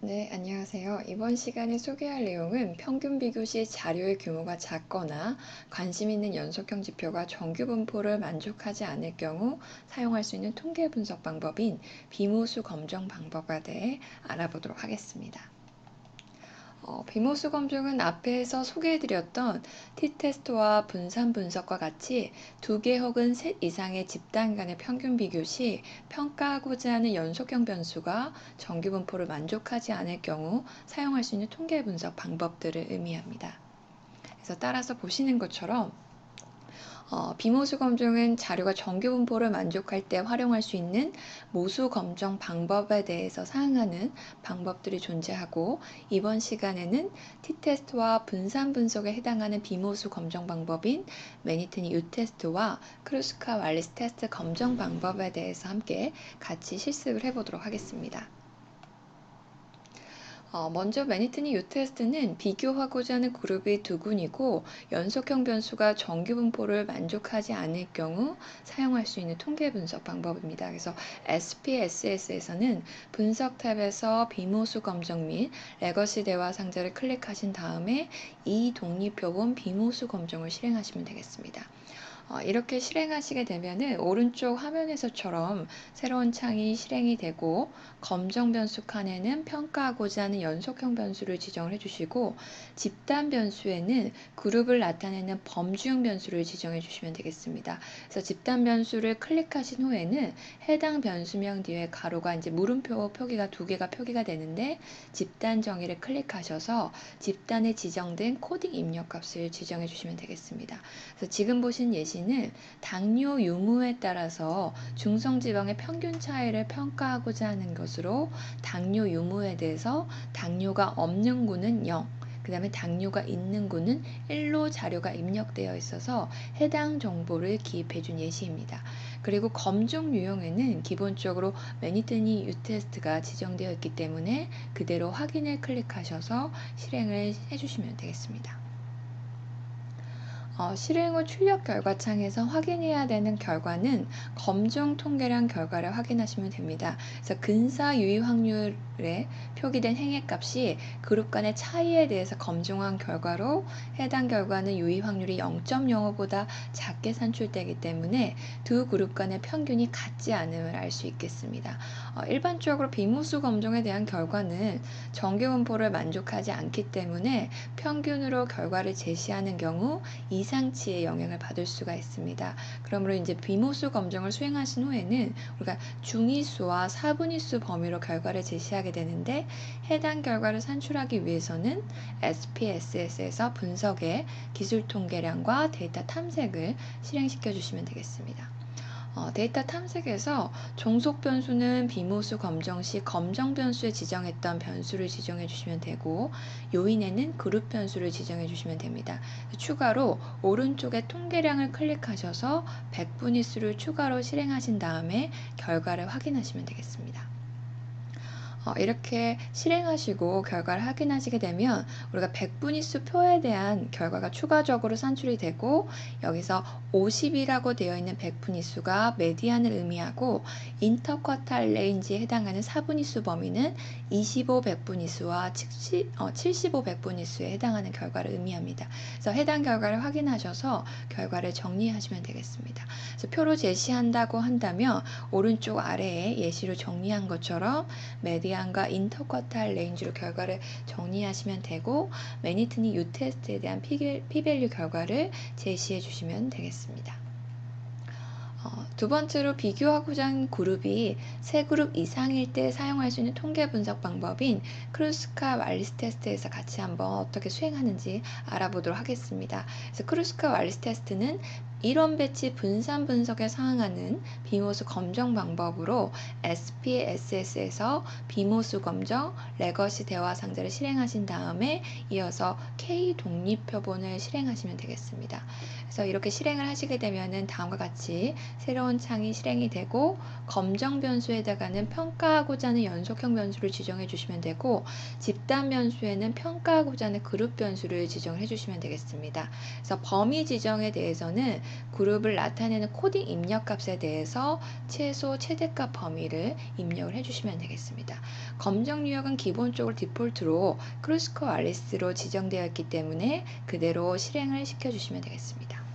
네, 안녕하세요. 이번 시간에 소개할 내용은 평균 비교 시 자료의 규모가 작거나 관심 있는 연속형 지표가 정규 분포를 만족하지 않을 경우 사용할 수 있는 통계 분석 방법인 비모수 검정 방법에 대해 알아보도록 하겠습니다. 어, 비모수 검증은 앞에서 소개해드렸던 t-테스트와 분산 분석과 같이 두 개 혹은 셋 이상의 집단 간의 평균 비교 시 평가하고자 하는 연속형 변수가 정규 분포를 만족하지 않을 경우 사용할 수 있는 통계 분석 방법들을 의미합니다. 그래서 따라서 보시는 것처럼 어, 비모수 검증은 자료가 정규 분포를 만족할 때 활용할 수 있는 모수 검정 방법에 대해서 사용하는 방법들이 존재하고 이번 시간에는 t-테스트와 분산 분석에 해당하는 비모수 검정 방법인 매니트니 u-테스트와 크루스카 왈리스 테스트 검정 방법에 대해서 함께 같이 실습을 해보도록 하겠습니다. 어, 먼저 매니트니 유테스트는 비교하고자 하는 그룹이 두 군이고 연속형 변수가 정규 분포를 만족하지 않을 경우 사용할 수 있는 통계 분석 방법입니다. 그래서 SPSS에서는 분석 탭에서 비모수 검정 및 레거시 대화 상자를 클릭하신 다음에 이 독립표본 비모수 검정을 실행하시면 되겠습니다. 어, 이렇게 실행하시게 되면은 오른쪽 화면에서처럼 새로운 창이 실행이 되고 검정 변수 칸에는 평가하고자 하는 연속형 변수를 지정을 해주시고 집단 변수에는 그룹을 나타내는 범주형 변수를 지정해 주시면 되겠습니다. 그래서 집단 변수를 클릭하신 후에는 해당 변수명 뒤에 가로가 이제 물음표 표기가 두 개가 표기가 되는데 집단 정의를 클릭하셔서 집단에 지정된 코딩 입력 값을 지정해 주시면 되겠습니다. 그래서 지금 보신 예시 예시는 당뇨 유무에 따라서 중성지방의 평균 차이를 평가하고자 하는 것으로 당뇨 유무에 대해서 당뇨가 없는 구는 0, 그 다음에 당뇨가 있는 구는 1로 자료가 입력되어 있어서 해당 정보를 기입해 준 예시입니다. 그리고 검증 유형에는 기본적으로 매니트니 유테스트가 지정되어 있기 때문에 그대로 확인을 클릭하셔서 실행을 해주시면 되겠습니다. 어, 실행 후 출력 결과 창에서 확인해야 되는 결과는 검증 통계량 결과를 확인하시면 됩니다. 그래서 근사 유의 확률에 표기된 행액값이 그룹 간의 차이에 대해서 검증한 결과로 해당 결과는 유의 확률이 0.05보다 작게 산출되기 때문에 두 그룹 간의 평균이 같지 않음을 알 수 있겠습니다. 어, 일반적으로 비무수 검증에 대한 결과는 정규 분포를 만족하지 않기 때문에 평균으로 결과를 제시하는 경우 이 이상치의 영향을 받을 수가 있습니다. 그러므로 이제 비모수 검정을 수행하신 후에는 우리가 중위수와 사분위수 범위로 결과를 제시하게 되는데 해당 결과를 산출하기 위해서는 SPSS에서 분석의 기술 통계량과 데이터 탐색을 실행시켜 주시면 되겠습니다. 어, 데이터 탐색에서 종속 변수는 비모수 검정 시 검정 변수에 지정했던 변수를 지정해 주시면 되고 요인에는 그룹 변수를 지정해 주시면 됩니다. 추가로 오른쪽에 통계량을 클릭하셔서 백분위 수를 추가로 실행하신 다음에 결과를 확인하시면 되겠습니다. 어, 이렇게 실행하시고 결과를 확인하시게 되면 우리가 백분위 수 표에 대한 결과가 추가적으로 산출이 되고 여기서 50이라고 되어 있는 백분위 수가 메디안을 의미하고 인터쿼탈 레인지에 해당하는 사분위 수 범위는 25 백분위 수와 70, 어, 75 백분위 수에 해당하는 결과를 의미합니다. 그래서 해당 결과를 확인하셔서 결과를 정리하시면 되겠습니다. 그래서 표로 제시한다고 한다면 오른쪽 아래에 예시로 정리한 것처럼 메디안 방향과 인터쿼탈 레인지로 결과를 정리하시면 되고 매니트니 U 테스트에 대한 피밸류 결과를 제시해 주시면 되겠습니다. 어, 두 번째로 비교하고자 하는 그룹이 세 그룹 이상일 때 사용할 수 있는 통계 분석 방법인 크루스카 왈리스 테스트에서 같이 한번 어떻게 수행하는지 알아보도록 하겠습니다. 그래서 크루스카 왈리스 테스트는 이론 배치 분산 분석에 상응하는 비모수 검정 방법으로 SPSS에서 비모수 검정, 레거시 대화 상자를 실행하신 다음에 이어서 K 독립 표본을 실행하시면 되겠습니다. 그래서 이렇게 실행을 하시게 되면은 다음과 같이 새로운 창이 실행이 되고 검정 변수에 해당하는 평가하고자 하는 연속형 변수를 지정해 주시면 되고 집단 변수에는 평가하고자 하는 그룹 변수를 지정해 주시면 되겠습니다. 그래서 범위 지정에 대해서는 그룹을 나타내는 코딩 입력 값에 대해서 최소 최대값 범위를 입력을 해 주시면 되겠습니다. 검정 유형은 기본적으로 디폴트로 크루스코 알리스로 지정되어 있기 때문에 그대로 실행을 시켜 주시면 되겠습니다.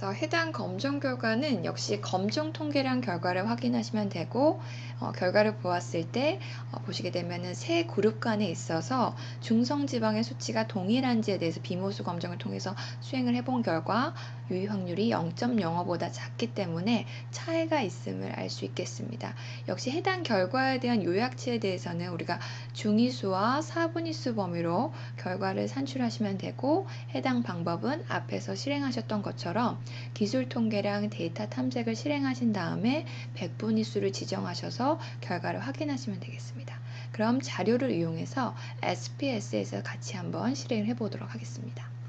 그래서 해당 검정 결과는 역시 검정 통계량 결과를 확인하시면 되고 어, 결과를 보았을 때 어, 보시게 되면은 세 그룹 간에 있어서 중성 지방의 수치가 동일한지에 대해서 비모수 검정을 통해서 수행을 해본 결과 유의 확률이 0.05보다 작기 때문에 차이가 있음을 알 수 있겠습니다. 역시 해당 결과에 대한 요약치에 대해서는 우리가 중위수와 사분위수 범위로 결과를 산출하시면 되고 해당 방법은 앞에서 실행하셨던 것처럼 기술 통계량 데이터 탐색을 실행하신 다음에 백분위 수를 지정하셔서 결과를 확인하시면 되겠습니다. 그럼 자료를 이용해서 SPSS에서 같이 한번 실행을 해보도록 하겠습니다.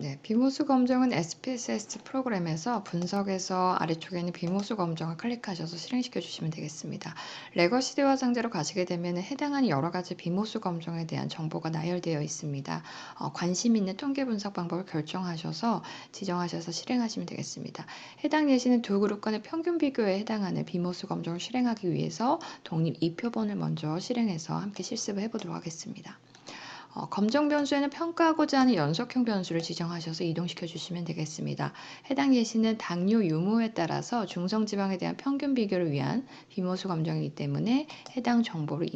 네, 비모수 검정은 SPSS 프로그램에서 분석에서 아래쪽에 있는 비모수 검정을 클릭하셔서 실행시켜 주시면 되겠습니다. 레거시 대화 상자로 가시게 되면 해당하는 여러 가지 비모수 검정에 대한 정보가 나열되어 있습니다. 어, 관심 있는 통계 분석 방법을 결정하셔서 지정하셔서 실행하시면 되겠습니다. 해당 예시는 두 그룹 간의 평균 비교에 해당하는 비모수 검정을 실행하기 위해서 독립 2표본을 먼저 실행해서 함께 실습을 해보도록 하겠습니다. 어, 검정 변수에는 평가하고자 하는 연속형 변수를 지정하셔서 이동시켜 주시면 되겠습니다. 해당 예시는 당뇨 유무에 따라서 중성지방에 대한 평균 비교를 위한 비모수 검정이기 때문에 해당 정보를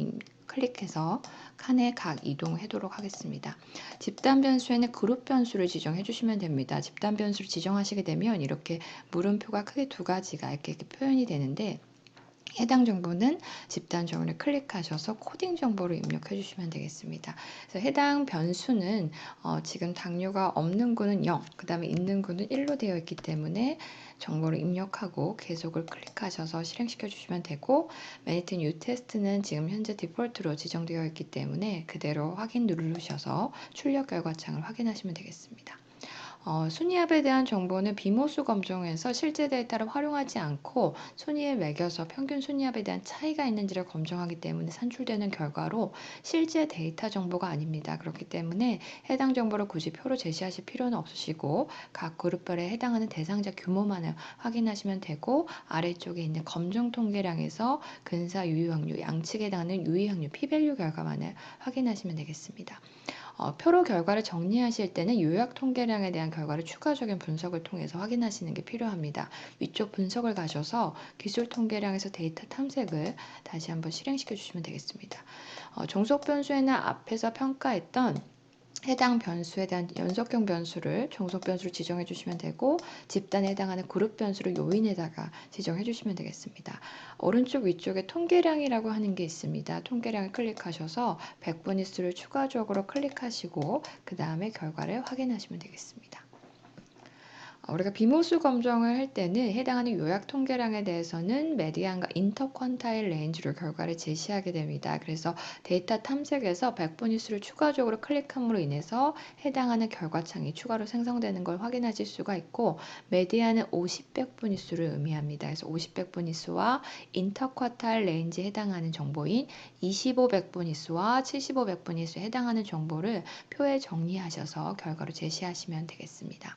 클릭해서 칸에 각 이동하도록 하겠습니다. 집단 변수에는 그룹 변수를 지정해 주시면 됩니다. 집단 변수를 지정하시게 되면 이렇게 물음표가 크게 두 가지가 이렇게, 이렇게 표현이 되는데 해당 정보는 집단 정보를 클릭하셔서 코딩 정보를 입력해 주시면 되겠습니다. 그래서 해당 변수는 어, 지금 당뇨가 없는 구는 0, 그 다음에 있는 구는 1로 되어 있기 때문에 정보를 입력하고 계속을 클릭하셔서 실행시켜 주시면 되고 매니튼 U 테스트는 지금 현재 디폴트로 지정되어 있기 때문에 그대로 확인 누르셔서 출력 결과창을 확인하시면 되겠습니다. 어, 순위압에 대한 정보는 비모수 검정에서 실제 데이터를 활용하지 않고 순위에 매겨서 평균 순위압에 대한 차이가 있는지를 검증하기 때문에 산출되는 결과로 실제 데이터 정보가 아닙니다. 그렇기 때문에 해당 정보를 굳이 표로 제시하실 필요는 없으시고 각 그룹별에 해당하는 대상자 규모만을 확인하시면 되고 아래쪽에 있는 검정 통계량에서 근사 유의 확률, 양측에 해당하는 유의 확률, 피밸류 결과만을 확인하시면 되겠습니다. 어, 표로 결과를 정리하실 때는 요약 통계량에 대한 결과를 추가적인 분석을 통해서 확인하시는 게 필요합니다. 위쪽 분석을 가셔서 기술 통계량에서 데이터 탐색을 다시 한번 실행시켜 주시면 되겠습니다. 어, 종속 변수에는 앞에서 평가했던 해당 변수에 대한 연속형 변수를 종속 변수를 지정해 주시면 되고 집단에 해당하는 그룹 변수를 요인에다가 지정해 주시면 되겠습니다. 오른쪽 위쪽에 통계량이라고 하는 게 있습니다. 통계량을 클릭하셔서 백분위 수를 추가적으로 클릭하시고 그 다음에 결과를 확인하시면 되겠습니다. 우리가 비모수 검정을 할 때는 해당하는 요약 통계량에 대해서는 메디안과 인터퀀타일 레인지로 결과를 제시하게 됩니다. 그래서 데이터 탐색에서 백분위 수를 추가적으로 클릭함으로 인해서 해당하는 결과창이 추가로 생성되는 걸 확인하실 수가 있고 메디안은 50백분위 수를 의미합니다. 그래서 50백분위 수와 인터쿼타일 레인지에 해당하는 정보인 25백분위 수와 75백분위 수에 해당하는 정보를 표에 정리하셔서 결과로 제시하시면 되겠습니다.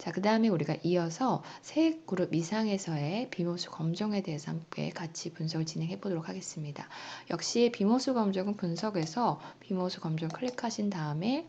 자, 그 다음에 우리가 이어서 세 그룹 이상에서의 비모수 검정에 대해서 함께 같이 분석을 진행해 보도록 하겠습니다. 역시 비모수 검정은 분석에서 비모수 검정 클릭하신 다음에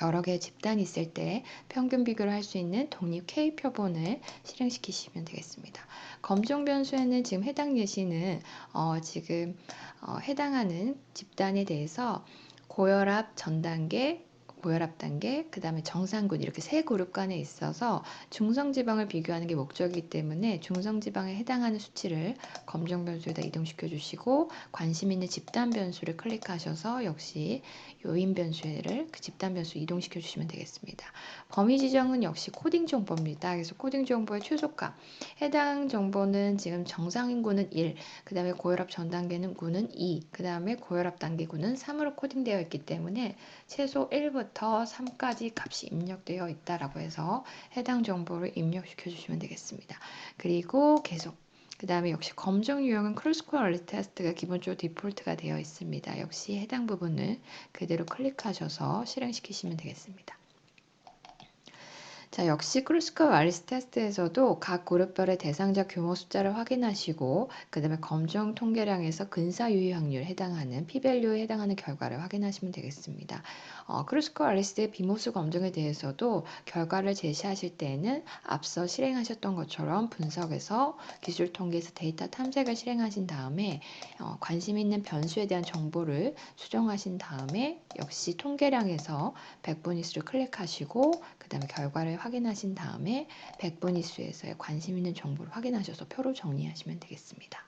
여러 개의 집단이 있을 때 평균 비교를 할 수 있는 독립 K 표본을 실행시키시면 되겠습니다. 검정 변수에는 지금 해당 예시는 어, 지금 어, 해당하는 집단에 대해서 고혈압 전 단계, 고혈압 단계, 그 다음에 정상군 이렇게 세 그룹 간에 있어서 중성지방을 비교하는 게 목적이기 때문에 중성지방에 해당하는 수치를 검정 변수에다 이동시켜 주시고 관심 있는 집단 변수를 클릭하셔서 역시 요인 변수를 그 집단 변수 이동시켜 주시면 되겠습니다. 범위 지정은 역시 코딩 정보입니다. 그래서 코딩 정보의 최소값 해당 정보는 지금 정상인구는 1, 그 다음에 고혈압 전 단계는 구는 2, 그 다음에 고혈압 단계구는 3으로 코딩되어 있기 때문에 최소 1부터 3까지 값이 입력되어 있다라고 해서 해당 정보를 입력시켜 주시면 되겠습니다. 그리고 계속 그 다음에 역시 검정 유형은 크루스코 얼리 테스트가 기본적으로 디폴트가 되어 있습니다. 역시 해당 부분을 그대로 클릭하셔서 실행시키시면 되겠습니다. 자, 역시 크루스커 와리스 테스트에서도 각 그룹별의 대상자 규모 숫자를 확인하시고 그 다음에 검정 통계량에서 근사 유의 확률 해당하는 p-value에 해당하는 결과를 확인하시면 되겠습니다. 어, 크루스커 와리스의 비모수 검증에 대해서도 결과를 제시하실 때에는 앞서 실행하셨던 것처럼 분석에서 기술 통계에서 데이터 탐색을 실행하신 다음에 어, 관심 있는 변수에 대한 정보를 수정하신 다음에 역시 통계량에서 백분위 수를 클릭하시고 그 다음에 결과를 확인하신 다음에 백분위 수에서의 관심 있는 정보를 확인하셔서 표로 정리하시면 되겠습니다.